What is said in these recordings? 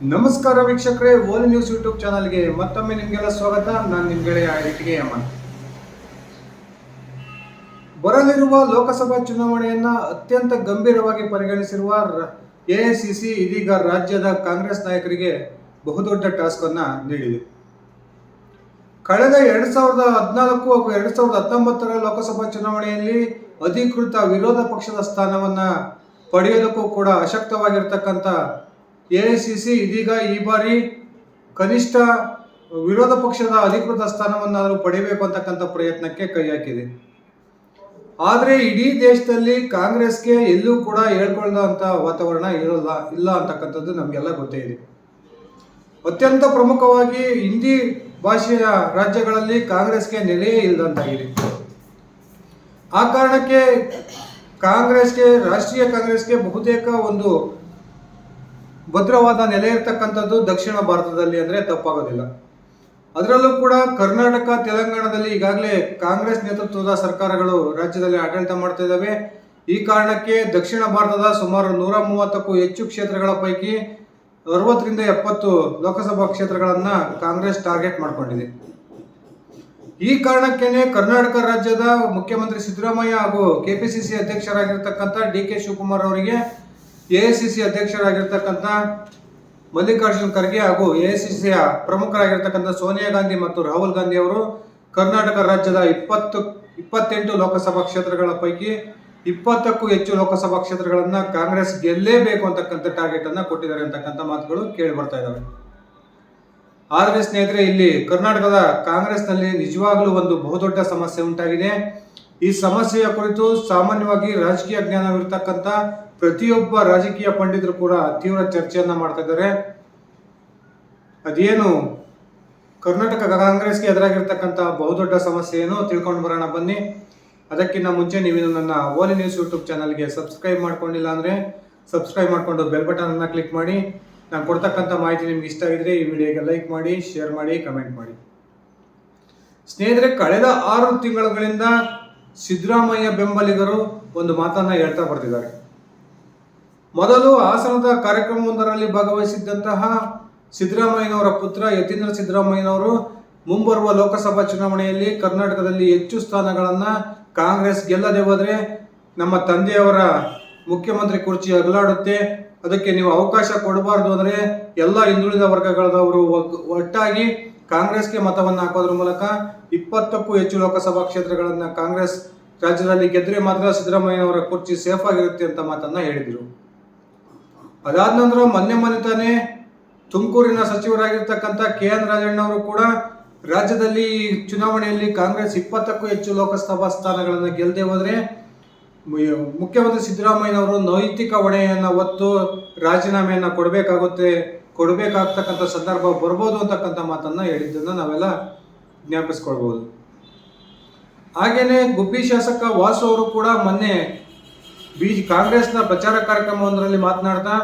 ನಮಸ್ಕಾರ ವೀಕ್ಷಕರೇ, ಓಲ್ news YouTube ಚಾನಲ್ಗೆ ಮತ್ತೊಮ್ಮೆ ನಿಮಗೆಲ್ಲ ಸ್ವಾಗತ. ನಾನು ನಿಮ್ಮ ಇಟ್ಟಿಗೆ ಅಮ್ಮ ಬರಲಿರುವ ಲೋಕಸಭಾ ಚುನಾವಣೆಯನ್ನ ಅತ್ಯಂತ ಗಂಭೀರವಾಗಿ ಪರಿಗಣಿಸಿರುವ ಎಐಸಿಸಿ ಇದೀಗ ರಾಜ್ಯದ ಕಾಂಗ್ರೆಸ್ ನಾಯಕರಿಗೆ ಬಹುದೊಡ್ಡ ಟಾಸ್ಕ್ ಅನ್ನ ನೀಡಿದೆ. ಕಳೆದ ಎರಡ್ ಸಾವಿರದ ಹದಿನಾಲ್ಕು ಹಾಗೂ ಎರಡ್ ಸಾವಿರದ ಹತ್ತೊಂಬತ್ತರ ಲೋಕಸಭಾ ಚುನಾವಣೆಯಲ್ಲಿ ಅಧಿಕೃತ ವಿರೋಧ ಪಕ್ಷದ ಸ್ಥಾನವನ್ನ ಪಡೆಯೋದಕ್ಕೂ ಕೂಡ ಅಶಕ್ತವಾಗಿರ್ತಕ್ಕಂಥ ಎಐಸಿಸಿ ಇದೀಗ ಈ ಬಾರಿ ಕನಿಷ್ಠ ವಿರೋಧ ಪಕ್ಷದ ಅಧಿಕೃತ ಸ್ಥಾನವನ್ನಾದರೂ ಪಡೆಯಬೇಕು ಅಂತಕ್ಕಂಥ ಪ್ರಯತ್ನಕ್ಕೆ ಕೈ ಹಾಕಿದೆ. ಆದರೆ ಇಡೀ ದೇಶದಲ್ಲಿ ಕಾಂಗ್ರೆಸ್ಗೆ ಎಲ್ಲೂ ಕೂಡ ಹೇಳ್ಕೊಳ್ಳೋಂಥ ವಾತಾವರಣ ಇರೋಲ್ಲ, ಇಲ್ಲ ಅಂತಕ್ಕಂಥದ್ದು ನಮಗೆಲ್ಲ ಗೊತ್ತೇ ಇದೆ. ಅತ್ಯಂತ ಪ್ರಮುಖವಾಗಿ ಹಿಂದಿ ಭಾಷೆಯ ರಾಜ್ಯಗಳಲ್ಲಿ ಕಾಂಗ್ರೆಸ್ಗೆ ನೆಲೆಯೇ ಇಲ್ಲದಂತಾಗಿದೆ ಆ ಕಾರಣಕ್ಕೆ ಕಾಂಗ್ರೆಸ್ಗೆ, ರಾಷ್ಟ್ರೀಯ ಕಾಂಗ್ರೆಸ್ಗೆ ಬಹುತೇಕ ಒಂದು ಭದ್ರವಾದ ನೆಲೆ ಇರ್ತಕ್ಕಂಥದ್ದು ದಕ್ಷಿಣ ಭಾರತದಲ್ಲಿ ಅಂದರೆ ತಪ್ಪಾಗೋದಿಲ್ಲ. ಅದರಲ್ಲೂ ಕೂಡ ಕರ್ನಾಟಕ, ತೆಲಂಗಾಣದಲ್ಲಿ ಈಗಾಗಲೇ ಕಾಂಗ್ರೆಸ್ ನೇತೃತ್ವದ ಸರ್ಕಾರಗಳು ರಾಜ್ಯದಲ್ಲಿ ಆಡಳಿತ ಮಾಡ್ತಾ ಈ ಕಾರಣಕ್ಕೆ ದಕ್ಷಿಣ ಭಾರತದ ಸುಮಾರು ನೂರ ಮೂವತ್ತಕ್ಕೂ ಹೆಚ್ಚು ಕ್ಷೇತ್ರಗಳ ಪೈಕಿ ಅರವತ್ತರಿಂದ ಎಪ್ಪತ್ತು ಲೋಕಸಭಾ ಕ್ಷೇತ್ರಗಳನ್ನು ಕಾಂಗ್ರೆಸ್ ಟಾರ್ಗೆಟ್ ಮಾಡಿಕೊಂಡಿದೆ. ಈ ಕಾರಣಕ್ಕೇನೆ ಕರ್ನಾಟಕ ರಾಜ್ಯದ ಮುಖ್ಯಮಂತ್ರಿ ಸಿದ್ದರಾಮಯ್ಯ ಹಾಗೂ ಕೆಪಿಸಿಸಿ ಅಧ್ಯಕ್ಷರಾಗಿರ್ತಕ್ಕಂಥ ಡಿ ಕೆ ಶಿವಕುಮಾರ್ ಅವರಿಗೆ ಎಐಸಿಸಿ ಅಧ್ಯಕ್ಷರಾಗಿರ್ತಕ್ಕಂಥ ಮಲ್ಲಿಕಾರ್ಜುನ್ ಖರ್ಗೆ ಹಾಗೂ ಎಐಸಿಸಿಯ ಪ್ರಮುಖರಾಗಿರ್ತಕ್ಕಂಥ ಸೋನಿಯಾ ಗಾಂಧಿ ಮತ್ತು ರಾಹುಲ್ ಗಾಂಧಿ ಅವರು ಕರ್ನಾಟಕ ರಾಜ್ಯದ ಇಪ್ಪತ್ತು, ಇಪ್ಪತ್ತೆಂಟು ಲೋಕಸಭಾ ಕ್ಷೇತ್ರಗಳ ಪೈಕಿ ಇಪ್ಪತ್ತಕ್ಕೂ ಹೆಚ್ಚು ಲೋಕಸಭಾ ಕ್ಷೇತ್ರಗಳನ್ನು ಕಾಂಗ್ರೆಸ್ ಗೆಲ್ಲೇಬೇಕು ಅಂತಕ್ಕಂಥ ಟಾರ್ಗೆಟ್ ಅನ್ನು ಕೊಟ್ಟಿದ್ದಾರೆ ಅಂತಕ್ಕಂಥ ಮಾತುಗಳು ಕೇಳಿ ಬರ್ತಾ ಇದ್ದಾವೆ ಆದರೆ ಸ್ನೇಹಿತರೆ, ಇಲ್ಲಿ ಕರ್ನಾಟಕದ ಕಾಂಗ್ರೆಸ್ನಲ್ಲಿ ನಿಜವಾಗಲೂ ಒಂದು ಬಹುದೊಡ್ಡ ಸಮಸ್ಯೆ ಉಂಟಾಗಿದೆ. ಈ ಸಮಸ್ಯೆಯ ಕುರಿತು ಸಾಮಾನ್ಯವಾಗಿ ರಾಜಕೀಯ ಜ್ಞಾನವಿರ್ತಕ್ಕಂಥ ಪ್ರತಿಯೊಬ್ಬ ರಾಜಕೀಯ ಪಂಡಿತರು ಕೂಡ ತೀವ್ರ ಚರ್ಚೆಯನ್ನ ಮಾಡ್ತಾ ಇದ್ದಾರೆ. ಅದೇನು ಕರ್ನಾಟಕ ಕಾಂಗ್ರೆಸ್ಗೆ ಎದುರಾಗಿರ್ತಕ್ಕಂಥ ಬಹುದೊಡ್ಡ ಸಮಸ್ಯೆ ಏನು ತಿಳ್ಕೊಂಡು ಬರೋಣ ಬನ್ನಿ. ಅದಕ್ಕಿಂತ ಮುಂಚೆ ನೀವು ನನ್ನ ಓಲಿ ನ್ಯೂಸ್ ಯೂಟ್ಯೂಬ್ ಚಾನಲ್ಗೆ ಸಬ್ಸ್ಕ್ರೈಬ್ ಮಾಡ್ಕೊಂಡಿಲ್ಲ ಅಂದರೆ ಸಬ್ಸ್ಕ್ರೈಬ್ ಮಾಡಿಕೊಂಡು ಬೆಲ್ ಬಟನ್ ಅನ್ನ ಕ್ಲಿಕ್ ಮಾಡಿ. ನಾನು ಕೊಡ್ತಕ್ಕಂಥ ಮಾಹಿತಿ ನಿಮ್ಗೆ ಇಷ್ಟ ಆಗಿದ್ರೆ ಈ ವಿಡಿಯೋಗೆ ಲೈಕ್ ಮಾಡಿ, ಶೇರ್ ಮಾಡಿ, ಕಮೆಂಟ್ ಮಾಡಿ. ಸ್ನೇಹಿತರೆ, ಕಳೆದ ಆರು ತಿಂಗಳುಗಳಿಂದ ಸಿದ್ದರಾಮಯ್ಯ ಬೆಂಬಲಿಗರು ಒಂದು ಮಾತನ್ನ ಹೇಳ್ತಾ ಬರ್ತಿದ್ದಾರೆ. ಮೊದಲು ಹಾಸನದ ಕಾರ್ಯಕ್ರಮವೊಂದರಲ್ಲಿ ಭಾಗವಹಿಸಿದ್ದಂತಹ ಸಿದ್ದರಾಮಯ್ಯನವರ ಪುತ್ರ ಯತೀಂದ್ರ ಸಿದ್ದರಾಮಯ್ಯನವರು ಮುಂಬರುವ ಲೋಕಸಭಾ ಚುನಾವಣೆಯಲ್ಲಿ ಕರ್ನಾಟಕದಲ್ಲಿ ಹೆಚ್ಚು ಸ್ಥಾನಗಳನ್ನು ಕಾಂಗ್ರೆಸ್ ಗೆಲ್ಲದೆ ಹೋದರೆ ನಮ್ಮ ತಂದೆಯವರ ಮುಖ್ಯಮಂತ್ರಿ ಕುರ್ಚಿ ಅಗಲಾಡುತ್ತೆ. ಅದಕ್ಕೆ ನೀವು ಅವಕಾಶ ಕೊಡಬಾರ್ದು ಅಂದ್ರೆ ಎಲ್ಲ ಹಿಂದುಳಿದ ವರ್ಗಗಳವರು ಒಟ್ಟಾಗಿ ಕಾಂಗ್ರೆಸ್ಗೆ ಮತವನ್ನು ಹಾಕೋದ್ರ ಮೂಲಕ ಇಪ್ಪತ್ತಕ್ಕೂ ಹೆಚ್ಚು ಲೋಕಸಭಾ ಕ್ಷೇತ್ರಗಳನ್ನು ಕಾಂಗ್ರೆಸ್ ರಾಜ್ಯದಲ್ಲಿ ಗೆದ್ದರೆ ಮಾತ್ರ ಸಿದ್ದರಾಮಯ್ಯನವರ ಕುರ್ಚಿ ಸೇಫ್ ಆಗಿರುತ್ತೆ ಅಂತ ಮಾತನ್ನ ಹೇಳಿದರು. ಅದಾದ ನಂತರ ಮೊನ್ನೆ ಮೊನ್ನೆ ತಾನೇ ತುಮಕೂರಿನ ಸಚಿವರಾಗಿರ್ತಕ್ಕಂಥ ಕೆ ಎನ್ ರಾಜಣ್ಣ ಅವರು ಕೂಡ ರಾಜ್ಯದಲ್ಲಿ ಚುನಾವಣೆಯಲ್ಲಿ ಕಾಂಗ್ರೆಸ್ ಇಪ್ಪತ್ತಕ್ಕೂ ಹೆಚ್ಚು ಲೋಕಸಭಾ ಸ್ಥಾನಗಳನ್ನು ಗೆಲ್ಲದೆ ಹೋದರೆ ಮುಖ್ಯಮಂತ್ರಿ ಸಿದ್ದರಾಮಯ್ಯನವರು ನೈತಿಕ ಹೊಣೆಯನ್ನು ಹೊತ್ತು ರಾಜೀನಾಮೆಯನ್ನ ಕೊಡಬೇಕಾಗುತ್ತೆ, ಕೊಡಬೇಕಾಗ್ತಕ್ಕಂಥ ಸಂದರ್ಭ ಬರ್ಬೋದು ಅಂತಕ್ಕಂಥ ಮಾತನ್ನ ಹೇಳಿದ್ದನ್ನು ನಾವೆಲ್ಲ ಜ್ಞಾಪಿಸ್ಕೊಳ್ಬೋದು. ಹಾಗೆಯೇ ಗುಬ್ಬಿ ಶಾಸಕ ವಾಸು ಅವರು ಕೂಡ ಮೊನ್ನೆ ಬಿ ಕಾಂಗ್ರೆಸ್ನ ಪ್ರಚಾರ ಕಾರ್ಯಕ್ರಮವೊಂದರಲ್ಲಿ ಮಾತನಾಡ್ತಾ,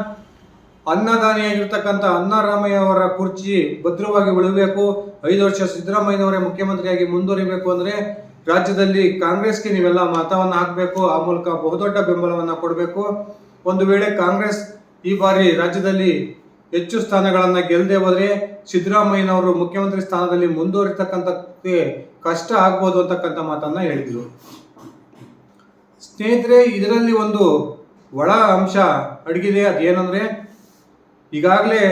ಅನ್ನದಾನಿಯಾಗಿರ್ತಕ್ಕಂಥ ಅನ್ನರಾಮಯ್ಯ ಅವರ ಕುರ್ಚಿ ಭದ್ರವಾಗಿ ಉಳಿಬೇಕು, ಐದು ವರ್ಷ ಸಿದ್ದರಾಮಯ್ಯನವರೇ ಮುಖ್ಯಮಂತ್ರಿಯಾಗಿ ಮುಂದುವರಿಬೇಕು ಅಂದರೆ ರಾಜ್ಯದಲ್ಲಿ ಕಾಂಗ್ರೆಸ್ಗೆ ನೀವೆಲ್ಲ ಮತವನ್ನು ಹಾಕಬೇಕು, ಆ ಮೂಲಕ ಬಹುದೊಡ್ಡ ಬೆಂಬಲವನ್ನು ಕೊಡಬೇಕು. ಒಂದು ವೇಳೆ ಕಾಂಗ್ರೆಸ್ ಈ ಬಾರಿ ರಾಜ್ಯದಲ್ಲಿ ಹೆಚ್ಚು ಸ್ಥಾನಗಳನ್ನು ಗೆಲ್ಲದೆ ಹೋದರೆ ಸಿದ್ದರಾಮಯ್ಯನವರು ಮುಖ್ಯಮಂತ್ರಿ ಸ್ಥಾನದಲ್ಲಿ ಮುಂದುವರಿತಕ್ಕಂಥ ಕಷ್ಟ ಆಗ್ಬೋದು ಅಂತಕ್ಕಂಥ ಮಾತನ್ನು ಹೇಳಿದ್ರು. ಸ್ನೇಹಿತರೆ, ಇದರಲ್ಲಿ ಒಂದು ಒಳ ಅಂಶ ಅಡಗಿದೆ. ಅದೇನಂದ್ರೆ, ಈಗಾಗಲೇ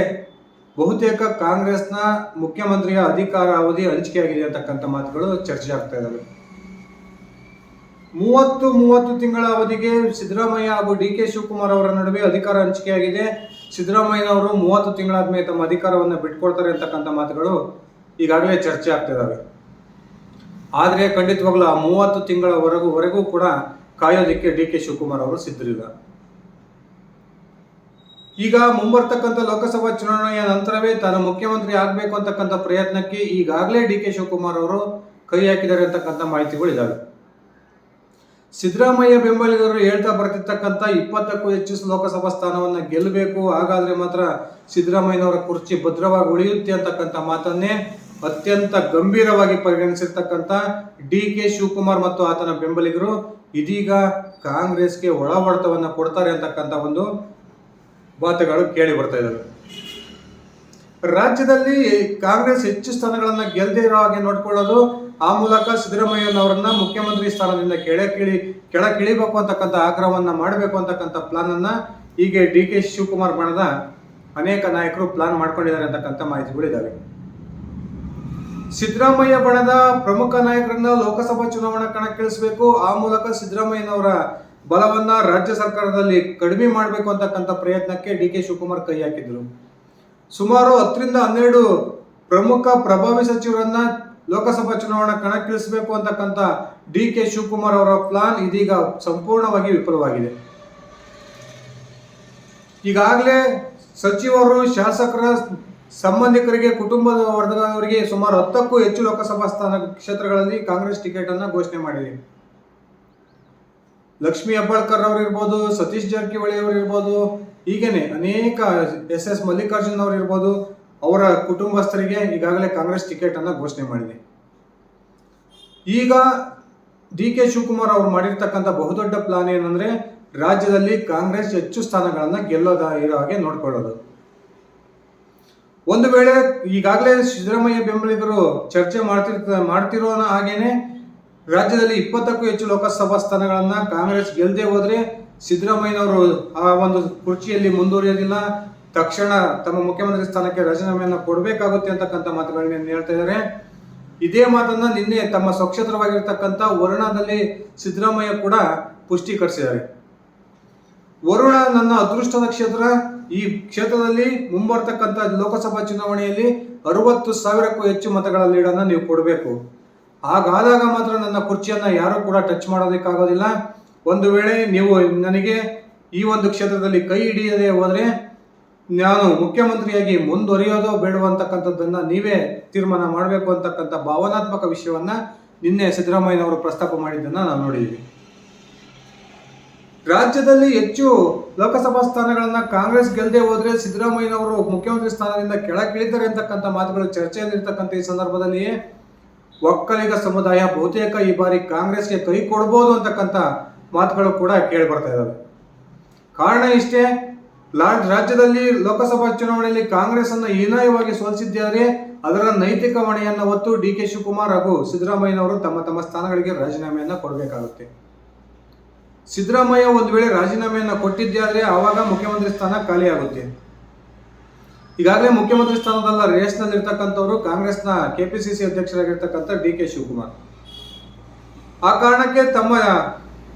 ಬಹುತೇಕ ಕಾಂಗ್ರೆಸ್ನ ಮುಖ್ಯಮಂತ್ರಿಯ ಅಧಿಕಾರ ಅವಧಿ ಹಂಚಿಕೆಯಾಗಿದೆ ಅಂತಕ್ಕಂಥ ಮಾತುಗಳು ಚರ್ಚೆ ಆಗ್ತಾ ಇದ್ದಾವೆ ಮೂವತ್ತು ಮೂವತ್ತು ತಿಂಗಳ ಅವಧಿಗೆ ಸಿದ್ದರಾಮಯ್ಯ ಹಾಗೂ ಡಿ ಕೆ ಶಿವಕುಮಾರ್ ಅವರ ನಡುವೆ ಅಧಿಕಾರ ಹಂಚಿಕೆಯಾಗಿದೆ. ಸಿದ್ದರಾಮಯ್ಯನವರು ಮೂವತ್ತು ತಿಂಗಳಾದ ಮೇಲೆ ತಮ್ಮ ಅಧಿಕಾರವನ್ನು ಬಿಟ್ಕೊಡ್ತಾರೆ ಅಂತಕ್ಕಂಥ ಮಾತುಗಳು ಈಗಾಗಲೇ ಚರ್ಚೆ ಆಗ್ತಾ ಇದ್ದಾವೆ ಆದರೆ ಖಂಡಿತವಾಗ್ಲೂ ಆ ಮೂವತ್ತು ತಿಂಗಳವರೆಗೂ, ವರೆಗೂ ಕೂಡ ಕಾಯೋದಿಕ್ಕೆ ಡಿ ಕೆ ಶಿವಕುಮಾರ್ ಅವರು ಸಿದ್ಧರಿಲ್ಲ. ಈಗ ಮುಂಬರ್ತಕ್ಕಂಥ ಲೋಕಸಭಾ ಚುನಾವಣೆಯ ನಂತರವೇ ತಾನು ಮುಖ್ಯಮಂತ್ರಿ ಆಗಬೇಕು ಅಂತಕ್ಕಂಥ ಪ್ರಯತ್ನಕ್ಕೆ ಈಗಾಗಲೇ ಡಿ ಕೆ ಶಿವಕುಮಾರ್ ಅವರು ಕೈ ಹಾಕಿದ್ದಾರೆ ಅಂತಕ್ಕಂಥ ಮಾಹಿತಿಗಳು ಇದ್ದಾವೆ ಸಿದ್ದರಾಮಯ್ಯ ಬೆಂಬಲಿಗರು ಹೇಳ್ತಾ ಬರ್ತಿರ್ತಕ್ಕಂಥ ಇಪ್ಪತ್ತಕ್ಕೂ ಹೆಚ್ಚು ಲೋಕಸಭಾ ಸ್ಥಾನವನ್ನು ಗೆಲ್ಲಬೇಕು, ಹಾಗಾದ್ರೆ ಮಾತ್ರ ಸಿದ್ದರಾಮಯ್ಯನವರ ಕುರ್ಚಿ ಭದ್ರವಾಗಿ ಉಳಿಯುತ್ತೆ ಅಂತಕ್ಕಂಥ ಮಾತನ್ನೇ ಅತ್ಯಂತ ಗಂಭೀರವಾಗಿ ಪರಿಗಣಿಸಿರ್ತಕ್ಕಂಥ ಡಿ ಕೆ ಶಿವಕುಮಾರ್ ಮತ್ತು ಆತನ ಬೆಂಬಲಿಗರು ಇದೀಗ ಕಾಂಗ್ರೆಸ್ಗೆ ಒಳ ಹೊಡೆತವನ್ನು ಕೊಡ್ತಾರೆ ಅಂತಕ್ಕಂಥ ಒಂದು ಮಾತುಗಳು ಕೇಳಿ ಬರ್ತಾ ಇದ್ದಾವೆ. ರಾಜ್ಯದಲ್ಲಿ ಕಾಂಗ್ರೆಸ್ ಹೆಚ್ಚು ಸ್ಥಾನಗಳನ್ನು ಗೆಲ್ಲದೇ ಇರೋ ಹಾಗೆ ನೋಡ್ಕೊಳ್ಳೋದು ಆ ಮೂಲಕ ಸಿದ್ದರಾಮಯ್ಯನವರನ್ನ ಮುಖ್ಯಮಂತ್ರಿ ಸ್ಥಾನದಿಂದ ಕೆಳಕಿಳಿ ಕೆಳಗಿಳಿಬೇಕು ಅಂತಕ್ಕಂಥ ಆಗ್ರಹವನ್ನ ಮಾಡಬೇಕು ಅಂತಕ್ಕಂಥ ಪ್ಲಾನ್ ಅನ್ನ ಹೀಗೆ ಡಿ ಕೆ ಶಿವಕುಮಾರ್ ಬಣದ ಅನೇಕ ನಾಯಕರು ಪ್ಲಾನ್ ಮಾಡ್ಕೊಂಡಿದ್ದಾರೆ ಅಂತಕ್ಕಂಥ ಮಾಹಿತಿಗಳಿದ್ದಾವೆ ಸಿದ್ದರಾಮಯ್ಯ ಬಣದ ಪ್ರಮುಖ ನಾಯಕರನ್ನ ಲೋಕಸಭಾ ಚುನಾವಣಾ ಕಣಕ್ಕಿಳಿಸಬೇಕು. ಆ ಮೂಲಕ ಸಿದ್ದರಾಮಯ್ಯನವರ ಬಲವನ್ನ ರಾಜ್ಯ ಸರ್ಕಾರದಲ್ಲಿ ಕಡಿಮೆ ಮಾಡಬೇಕು ಅಂತಕ್ಕಂಥ ಪ್ರಯತ್ನಕ್ಕೆ ಡಿ ಕೆ ಶಿವಕುಮಾರ್ ಕೈ ಹಾಕಿದ್ರು. ಸುಮಾರು ಹತ್ತರಿಂದ ಹನ್ನೆರಡು ಪ್ರಮುಖ ಪ್ರಭಾವಿ ಸಚಿವರನ್ನ ಲೋಕಸಭಾ ಚುನಾವಣಾ ಕಣಕ್ಕಿಳಿಸಬೇಕು ಅಂತಕ್ಕಂಥ ಡಿ ಕೆ ಶಿವಕುಮಾರ್ ಅವರ ಪ್ಲಾನ್ ಇದೀಗ ಸಂಪೂರ್ಣವಾಗಿ ವಿಫಲವಾಗಿದೆ. ಈಗಾಗಲೇ ಸಚಿವರು ಶಾಸಕರ ಸಂಬಂಧಿಕರಿಗೆ, ಕುಟುಂಬದ ವರ್ಗದವರಿಗೆ ಸುಮಾರು ಹತ್ತಕ್ಕೂ ಹೆಚ್ಚು ಲೋಕಸಭಾ ಸ್ಥಾನ ಕ್ಷೇತ್ರಗಳಲ್ಲಿ ಕಾಂಗ್ರೆಸ್ ಟಿಕೆಟ್ ಅನ್ನ ಘೋಷಣೆ ಮಾಡಿದೆ. ಲಕ್ಷ್ಮೀ ಹೆಬ್ಬಾಳ್ಕರ್ ಅವರು ಇರ್ಬೋದು, ಸತೀಶ್ ಜಾರಕಿಹೊಳಿ ಅವರು ಇರ್ಬೋದು, ಹೀಗೇನೆ ಅನೇಕ ಎಸ್ ಎಸ್ ಮಲ್ಲಿಕಾರ್ಜುನ್ ಅವರು ಇರ್ಬೋದು, ಅವರ ಕುಟುಂಬಸ್ಥರಿಗೆ ಈಗಾಗಲೇ ಕಾಂಗ್ರೆಸ್ ಟಿಕೆಟ್ ಅನ್ನ ಘೋಷಣೆ ಮಾಡಿದೆ. ಈಗ ಡಿ ಕೆ ಶಿವಕುಮಾರ್ ಅವರು ಮಾಡಿರ್ತಕ್ಕಂಥ ಬಹುದೊಡ್ಡ ಪ್ಲಾನ್ ಏನಂದ್ರೆ, ರಾಜ್ಯದಲ್ಲಿ ಕಾಂಗ್ರೆಸ್ ಹೆಚ್ಚು ಸ್ಥಾನಗಳನ್ನು ಗೆಲ್ಲೋದ ಇರೋ ಹಾಗೆ ನೋಡ್ಕೊಳ್ಳೋದು. ಒಂದು ವೇಳೆ ಈಗಾಗಲೇ ಸಿದ್ದರಾಮಯ್ಯ ಬೆಂಬಲಿಗರು ಚರ್ಚೆ ಮಾಡ್ತಿರ್ತ, ಮಾಡ್ತಿರೋ ಹಾಗೇನೆ ರಾಜ್ಯದಲ್ಲಿ ಇಪ್ಪತ್ತಕ್ಕೂ ಹೆಚ್ಚು ಲೋಕಸಭಾ ಸ್ಥಾನಗಳನ್ನ ಕಾಂಗ್ರೆಸ್ ಗೆಲ್ಲದೆ ಹೋದ್ರೆ ಸಿದ್ದರಾಮಯ್ಯನವರು ಆ ಒಂದು ಕುರ್ಚಿಯಲ್ಲಿ ಮುಂದುವರಿಯೋದಿಲ್ಲ. ತಕ್ಷಣ ತಮ್ಮ ಮುಖ್ಯಮಂತ್ರಿ ಸ್ಥಾನಕ್ಕೆ ರಾಜೀನಾಮೆಯನ್ನು ಕೊಡಬೇಕಾಗುತ್ತೆ ಅಂತಕ್ಕಂಥ ಮಾತುಗಳನ್ನ ಹೇಳ್ತಾ ಇದ್ದಾರೆ ಇದೇ ಮಾತನ್ನ ನಿನ್ನೆ ತಮ್ಮ ಸ್ವಕ್ಷೇತ್ರವಾಗಿರ್ತಕ್ಕಂಥ ವರ್ಣದಲ್ಲಿ ಸಿದ್ದರಾಮಯ್ಯ ಕೂಡ ಪುಷ್ಟೀಕರಿಸಿದ್ದಾರೆ ವರುಣ ನನ್ನ ಅದೃಷ್ಟದ ಕ್ಷೇತ್ರ. ಈ ಕ್ಷೇತ್ರದಲ್ಲಿ ಮುಂಬರ್ತಕ್ಕಂಥ ಲೋಕಸಭಾ ಚುನಾವಣೆಯಲ್ಲಿ ಅರವತ್ತು ಸಾವಿರಕ್ಕೂ ಹೆಚ್ಚು ಮತಗಳ ಲೀಡನ್ನು ನೀವು ಕೊಡಬೇಕು. ಹಾಗಾದಾಗ ಮಾತ್ರ ನನ್ನ ಕುರ್ಚಿಯನ್ನ ಯಾರು ಕೂಡ ಟಚ್ ಮಾಡೋದಕ್ಕಾಗೋದಿಲ್ಲ. ಒಂದು ವೇಳೆ ನೀವು ನನಗೆ ಈ ಒಂದು ಕ್ಷೇತ್ರದಲ್ಲಿ ಕೈ ಹಿಡಿಯದೆ ಹೋದ್ರೆ ನಾನು ಮುಖ್ಯಮಂತ್ರಿಯಾಗಿ ಮುಂದುವರಿಯೋದೋ ಬೇಡವೋ ಅಂತಕ್ಕಂಥದ್ದನ್ನ ನೀವೇ ತೀರ್ಮಾನ ಮಾಡಬೇಕು ಅಂತಕ್ಕಂಥ ಭಾವನಾತ್ಮಕ ವಿಷಯವನ್ನ ನಿನ್ನೆ ಸಿದ್ದರಾಮಯ್ಯನವರು ಪ್ರಸ್ತಾಪ ಮಾಡಿದ್ದನ್ನು ನಾವು ನೋಡಿದ್ದೀವಿ. ರಾಜ್ಯದಲ್ಲಿ ಹೆಚ್ಚು ಲೋಕಸಭಾ ಸ್ಥಾನಗಳನ್ನ ಕಾಂಗ್ರೆಸ್ ಗೆಲ್ಲದೆ ಹೋದ್ರೆ ಸಿದ್ದರಾಮಯ್ಯನವರು ಮುಖ್ಯಮಂತ್ರಿ ಸ್ಥಾನದಿಂದ ಕೆಳಗಿಳಿತಾರೆ ಅಂತಕ್ಕಂಥ ಮಾತುಗಳು ಚರ್ಚೆಯಲ್ಲಿರ್ತಕ್ಕಂಥ ಈ ಸಂದರ್ಭದಲ್ಲಿ ಒಕ್ಕಲಿಗ ಸಮುದಾಯ ಬಹುತೇಕ ಈ ಬಾರಿ ಕಾಂಗ್ರೆಸ್ಗೆ ಕೈ ಕೊಡ್ಬೋದು ಅಂತಕ್ಕಂಥ ಮಾತುಗಳು ಕೂಡ ಕೇಳಿ ಬರ್ತಾ ಇದ್ದಾವೆ. ಕಾರಣ ಇಷ್ಟೇ ಲಾ- ರಾಜ್ಯದಲ್ಲಿ ಲೋಕಸಭಾ ಚುನಾವಣೆಯಲ್ಲಿ ಕಾಂಗ್ರೆಸ್ ಅನ್ನು ಹೀನಾಯವಾಗಿ ಸೋಲಿಸಿದ್ದಾರೆ. ಅದರ ನೈತಿಕ ಹೊಣೆಯನ್ನು ಹೊತ್ತು ಡಿ ಕೆ ಶಿವಕುಮಾರ್ ಹಾಗೂ ಸಿದ್ದರಾಮಯ್ಯನವರು ತಮ್ಮ ತಮ್ಮ ಸ್ಥಾನಗಳಿಗೆ ರಾಜೀನಾಮೆಯನ್ನು ಕೊಡಬೇಕಾಗುತ್ತೆ. ಸಿದ್ದರಾಮಯ್ಯ ಒಂದು ವೇಳೆ ರಾಜೀನಾಮೆಯನ್ನು ಕೊಟ್ಟಿದ್ದೆ ಆದ್ರೆ ಆವಾಗ ಮುಖ್ಯಮಂತ್ರಿ ಸ್ಥಾನ ಖಾಲಿಯಾಗುತ್ತೆ ಈಗಾಗಲೇ ಮುಖ್ಯಮಂತ್ರಿ ಸ್ಥಾನದಲ್ಲ ರೇಸ್ನಲ್ಲಿ ಇರ್ತಕ್ಕಂಥವ್ರು ಕಾಂಗ್ರೆಸ್ನ ಕೆಪಿಸಿಸಿ ಅಧ್ಯಕ್ಷರಾಗಿರ್ತಕ್ಕಂಥ ಡಿ ಕೆ ಶಿವಕುಮಾರ್. ಆ ಕಾರಣಕ್ಕೆ ತಮ್ಮ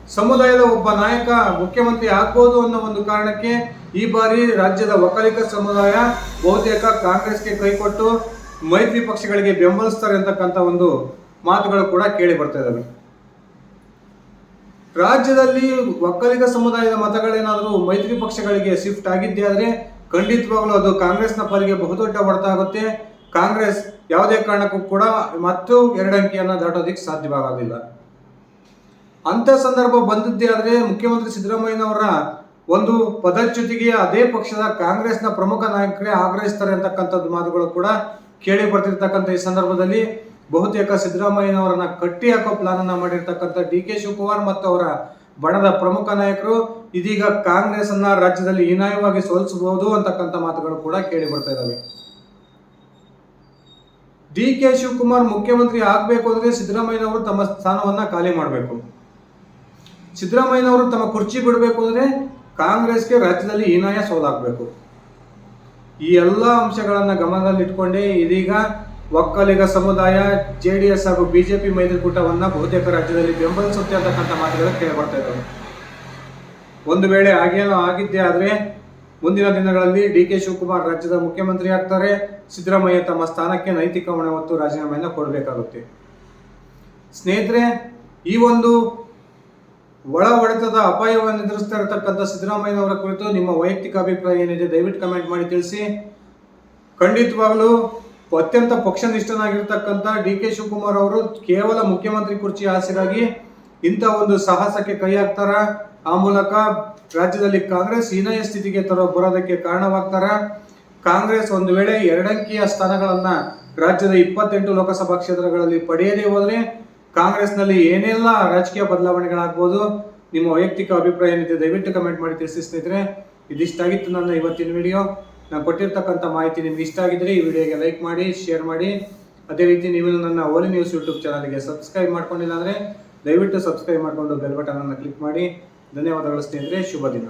ಸಮುದಾಯದ ಒಬ್ಬ ನಾಯಕ ಮುಖ್ಯಮಂತ್ರಿ ಆಗ್ಬೋದು ಅನ್ನೋ ಒಂದು ಕಾರಣಕ್ಕೆ ಈ ಬಾರಿ ರಾಜ್ಯದ ಒಕ್ಕಲಿಗ ಸಮುದಾಯ ಬಹುತೇಕ ಕಾಂಗ್ರೆಸ್ಗೆ ಕೈಕೊಟ್ಟು ಮೈತ್ರಿ ಪಕ್ಷಗಳಿಗೆ ಬೆಂಬಲಿಸ್ತಾರೆ ಅಂತಕ್ಕಂಥ ಒಂದು ಮಾತುಗಳು ಕೂಡ ಕೇಳಿ ಬರ್ತಾ ಇದ್ದಾವೆ ರಾಜ್ಯದಲ್ಲಿ ಒಕ್ಕಲಿಗ ಸಮುದಾಯದ ಮತಗಳೇನಾದರೂ ಮೈತ್ರಿ ಪಕ್ಷಗಳಿಗೆ ಶಿಫ್ಟ್ ಆಗಿದ್ದೇ ಆದರೆ ಖಂಡಿತವಾಗ್ಲೂ ಅದು ಕಾಂಗ್ರೆಸ್ನ ಪಾಲಿಗೆ ಬಹುದೊಡ್ಡ ಹೊಡೆತ ಆಗುತ್ತೆ. ಕಾಂಗ್ರೆಸ್ ಯಾವುದೇ ಕಾರಣಕ್ಕೂ ಕೂಡ ಮತ್ತು ಎರಡು ಅಂಕಿಯನ್ನ ದಾಟೋದಿಕ್ಕೆ ಸಾಧ್ಯವಾಗೋದಿಲ್ಲ. ಅಂತ ಸಂದರ್ಭ ಬಂದಿದ್ದೇ ಆದರೆ ಮುಖ್ಯಮಂತ್ರಿ ಸಿದ್ದರಾಮಯ್ಯನವರ ಒಂದು ಪದಚ್ಯುತಿಗೆ ಅದೇ ಪಕ್ಷದ ಕಾಂಗ್ರೆಸ್ನ ಪ್ರಮುಖ ನಾಯಕರೇ ಆಗ್ರಹಿಸ್ತಾರೆ ಅಂತಕ್ಕಂಥದ್ದು ಮಾತುಗಳು ಕೂಡ ಕೇಳಿ ಬರ್ತಿರ್ತಕ್ಕಂಥ ಈ ಸಂದರ್ಭದಲ್ಲಿ. ಬಹುತೇಕ ಸಿದ್ದರಾಮಯ್ಯನವರನ್ನ ಕಟ್ಟಿ ಹಾಕೋ ಪ್ಲಾನ್ ಅನ್ನ ಮಾಡಿರ್ತಕ್ಕಂಥ ಡಿ ಕೆ ಶಿವಕುಮಾರ್ ಮತ್ತು ಅವರ ಬಣದ ಪ್ರಮುಖ ನಾಯಕರು, ಇದೀಗ ಕಾಂಗ್ರೆಸ್ ಅನ್ನ ರಾಜ್ಯದಲ್ಲಿ ಹೀನಾಯವಾಗಿ ಸೋಲಿಸಬಹುದು ಅಂತಕ್ಕಂಥ ಮಾತುಗಳು ಕೂಡ ಕೇಳಿ ಬರ್ತಾ ಇದ್ದಾವೆ ಡಿ ಕೆ ಶಿವಕುಮಾರ್ ಮುಖ್ಯಮಂತ್ರಿ ಆಗಬೇಕು ಅಂದ್ರೆ ಸಿದ್ದರಾಮಯ್ಯನವರು ತಮ್ಮ ಸ್ಥಾನವನ್ನ ಖಾಲಿ ಮಾಡಬೇಕು. ಸಿದ್ದರಾಮಯ್ಯನವರು ತಮ್ಮ ಕುರ್ಚಿ ಬಿಡಬೇಕು ಅಂದ್ರೆ ಕಾಂಗ್ರೆಸ್ಗೆ ರಾಜ್ಯದಲ್ಲಿ ಹೀನಾಯ ಸೋಲಾಗಬೇಕು. ಈ ಎಲ್ಲ ಅಂಶಗಳನ್ನ ಗಮನದಲ್ಲಿಟ್ಕೊಂಡೇ ಇದೀಗ ಒಕ್ಕಲಿಗ ಸಮುದಾಯ ಜೆ ಡಿ ಎಸ್ ಹಾಗೂ ಬಿಜೆಪಿ ಮೈತ್ರಿಕೂಟವನ್ನ ಬಹುತೇಕ ರಾಜ್ಯದಲ್ಲಿ ಬೆಂಬಲಿಸುತ್ತೆ ಅಂತಕ್ಕಂಥ ಮಾತುಗಳು ಕೇಳಿಬರ್ತಾ ಇದ್ದಾವೆ. ಒಂದು ವೇಳೆ ಹಾಗೇನೋ ಆಗಿದ್ದೇ ಆದರೆ ಮುಂದಿನ ದಿನಗಳಲ್ಲಿ ಡಿ ಕೆ ಶಿವಕುಮಾರ್ ರಾಜ್ಯದ ಮುಖ್ಯಮಂತ್ರಿ ಆಗ್ತಾರೆ. ಸಿದ್ದರಾಮಯ್ಯ ತಮ್ಮ ಸ್ಥಾನಕ್ಕೆ ನೈತಿಕ ಹೊಣೆ ಮತ್ತು ರಾಜೀನಾಮೆಯನ್ನು ಕೊಡಬೇಕಾಗುತ್ತೆ. ಸ್ನೇಹಿತರೆ, ಈ ಒಂದು ಒಳ ಒಡೆತದ ಅಪಾಯವನ್ನು ಎದುರಿಸ್ತಾ ಇರತಕ್ಕಂಥ ಸಿದ್ದರಾಮಯ್ಯನವರ ಕುರಿತು ನಿಮ್ಮ ವೈಯಕ್ತಿಕ ಅಭಿಪ್ರಾಯ ಏನಿದೆ ದಯವಿಟ್ಟು ಕಮೆಂಟ್ ಮಾಡಿ ತಿಳಿಸಿ. ಖಂಡಿತವಾಗಲೂ ಅತ್ಯಂತ ಪಕ್ಷನಿಷ್ಠನಾಗಿರ್ತಕ್ಕಂಥ ಡಿ ಕೆ ಶಿವಕುಮಾರ್ ಅವರು ಕೇವಲ ಮುಖ್ಯಮಂತ್ರಿ ಕುರ್ಚಿ ಆಸೆಗಾಗಿ ಇಂಥ ಒಂದು ಸಾಹಸಕ್ಕೆ ಕೈ ಹಾಕ್ತಾರ. ಆ ಮೂಲಕ ರಾಜ್ಯದಲ್ಲಿ ಕಾಂಗ್ರೆಸ್ ಹೀನಯ ಸ್ಥಿತಿಗೆ ತರೋ ಬರೋದಕ್ಕೆ ಕಾರಣವಾಗ್ತಾರ. ಕಾಂಗ್ರೆಸ್ ಒಂದು ವೇಳೆ ಎರಡಂಕಿಯ ಸ್ಥಾನಗಳನ್ನ ರಾಜ್ಯದ ಇಪ್ಪತ್ತೆಂಟು ಲೋಕಸಭಾ ಕ್ಷೇತ್ರಗಳಲ್ಲಿ ಪಡೆಯದೇ ಹೋದರೆ ಕಾಂಗ್ರೆಸ್ನಲ್ಲಿ ಏನೆಲ್ಲ ರಾಜಕೀಯ ಬದಲಾವಣೆಗಳಾಗ್ಬೋದು? ನಿಮ್ಮ ವೈಯಕ್ತಿಕ ಅಭಿಪ್ರಾಯ ಏನಿದೆ ದಯವಿಟ್ಟು ಕಮೆಂಟ್ ಮಾಡಿ ತಿಳಿಸಿ ಸ್ನೇಹಿತರೆ ಇದಿಷ್ಟಾಗಿತ್ತು ನನ್ನ ಇವತ್ತಿನ ವಿಡಿಯೋ. ನಾನು ಕೊಟ್ಟಿರ್ತಕ್ಕಂಥ ಮಾಹಿತಿ ನಿಮ್ಗೆ ಇಷ್ಟ ಆಗಿದ್ರೆ ಈ ವಿಡಿಯೋಗೆ ಲೈಕ್ ಮಾಡಿ, ಶೇರ್ ಮಾಡಿ. ಅದೇ ರೀತಿ ನೀವು ನನ್ನ ಓಲಿ ನ್ಯೂಸ್ ಯೂಟ್ಯೂಬ್ ಚಾನಲ್ಗೆ ಸಬ್ಸ್ಕ್ರೈಬ್ ಮಾಡ್ಕೊಂಡಿಲ್ಲ ಅಂದರೆ ದಯವಿಟ್ಟು ಸಬ್ಸ್ಕ್ರೈಬ್ ಮಾಡಿಕೊಂಡು ಬೆಲ್ ಬಟನನ್ನು ಕ್ಲಿಕ್ ಮಾಡಿ. ಧನ್ಯವಾದಗಳು ಸ್ನೇಹಿತರೆ, ಶುಭ ದಿನ.